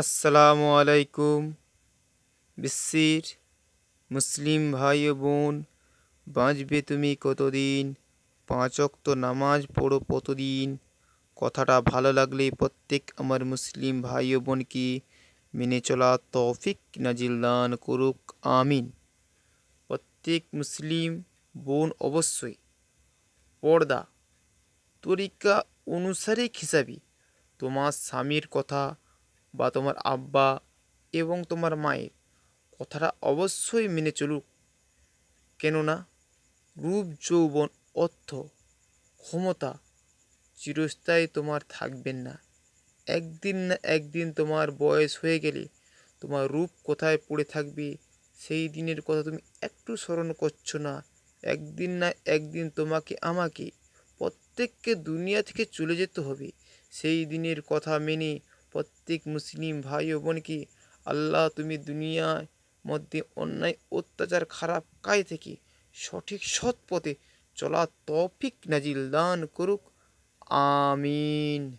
আসসালামু আলাইকুম। বিশ্বের মুসলিম ভাই ও বোন, বাঁচবে তুমি কতদিন? পাঁচ অক্ত নামাজ পড়ো প্রতিদিন কথাটা ভালো লাগলে প্রত্যেক আমার মুসলিম ভাই ও বোনকে মেনে চলা তৌফিক নাজিল দান করুক, আমিন। প্রত্যেক মুসলিম বোন অবশ্যই পর্দা, তরিকা অনুসারে হিসাবে। তোমার স্বামীর কথা বা তোমার আব্বা এবং তোমার মায়ের কথাটা অবশ্যই মেনে চলুক। কেননা রূপ, যৌবন, অর্থ, ক্ষমতা চিরস্থায়ী তোমার থাকবেন না। একদিন না একদিন তোমার বয়স হয়ে গেলে তোমার রূপ কোথায় পড়ে থাকবে, সেই দিনের কথা তুমি একটু স্মরণ করছ না। একদিন না একদিন তোমাকে, আমাকে প্রত্যেককে দুনিয়া থেকে চলে যেতে হবে। সেই দিনের কথা মেনে প্রত্যেক মুসলিম ভাই ও বোনকে আল্লাহ তুমি দুনিয়ার মধ্যে অন্যায়, অত্যাচার, খারাপ কায় থেকে সঠিক সৎ পথে চলা তফিক নাজিল দান করুক। আমিন।